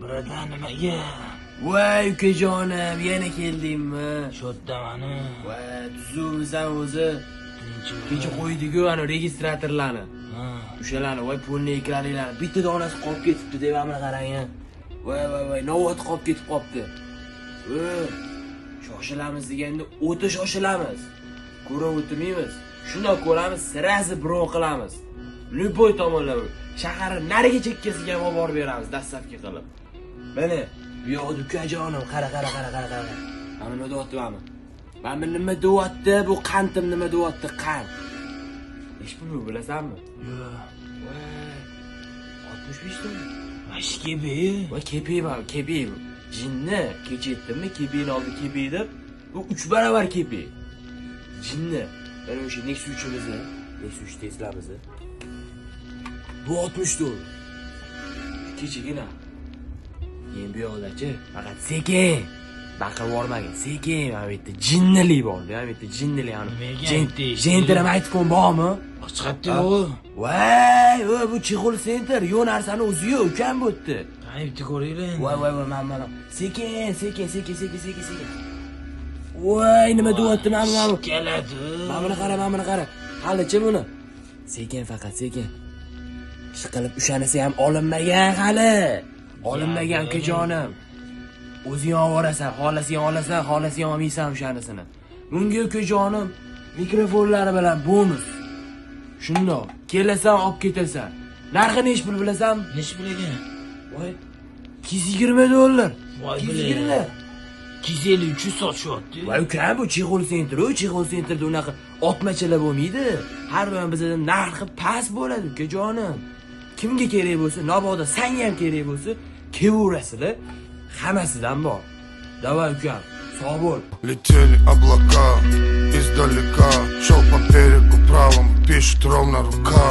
Birodar nimaga? voy ukajonim yana keldingmi? Shodamani. voy tuzumizdan o'zi. Kecha qo'ydiku ana registratorlarni. Ha. o'shalarni voy pulni ekraninglarni bitta donasi qolib ketibdi deb amri qarang voy voy voy novvot qolib ketib qolibdi. Shoshilamiz deganda o'ta shoshilamiz ko'rib o'tirmaymiz shundoq ko'ramiz sirasi bron qilamiz любой tomonlama shaharni narigi chekkasiga ham olib borib beramiz dastlabki qilib mana bu yoqda ukajonim qara qara qara qara qara mana nima deyapti mana mana bu nima deyapti bu qantim nima deyapti qand ish puli bilasanmi Yo'q. voy oltmish beshtami Mashki be. voy kepi man kepi jinni kecha aytdimmi kepini oldi kepi deb bu uch barobar kepi jinni Mana o'sha nexus uchimizni nexus uch teslamizni bu oltmish dollar kechagina keyin bu yoqdachi faqat sekin baqirib yubormagin sekin mana bu yerda jinnilik borda mana bu yerda jinnilik ani Nimaga Jin- aytdingiz? jentra aytfon bormi Chiqibdi-ku. voy voy bu chexol center. Yo'q narsani o'zi yo'q ukam bu yerda Qani bitta ko'ringlar. voy voy voy mana mana sekin sekin sekin sekin sekin sekin voy nima deyapti mana mana keladi. mana buni qara mana buni qara halichi buni sekin faqat sekin ishqilib ushanisi ham olinmagan hali olinmagan ukajonim o'zing olib borasan xohlasang olasan xohlasang olmaysan o'shanisini bunga ukajonim mikrofonlari bilan bonus. Shundoq kelasan olib ketasan narxi nechi pul bilasanmi Nech bilagan? voy ikki yuz yigirma dollar Voy ikki yuz yigirma 250 300 sotishyapti. voy ukam bu chexol sentr u chexol sentrda unaqa otmachalar bo'lmaydi. Har doim bizada narxi past bo'ladi ukajonim. Kimga kerak bo'lsa mabodo sanga ham kerak bo'lsa kelaverasizlar hammasidan bor. Давай ukam sog' bo'l. Летели облака издалека Шел по берегу правому, пишет ровно рука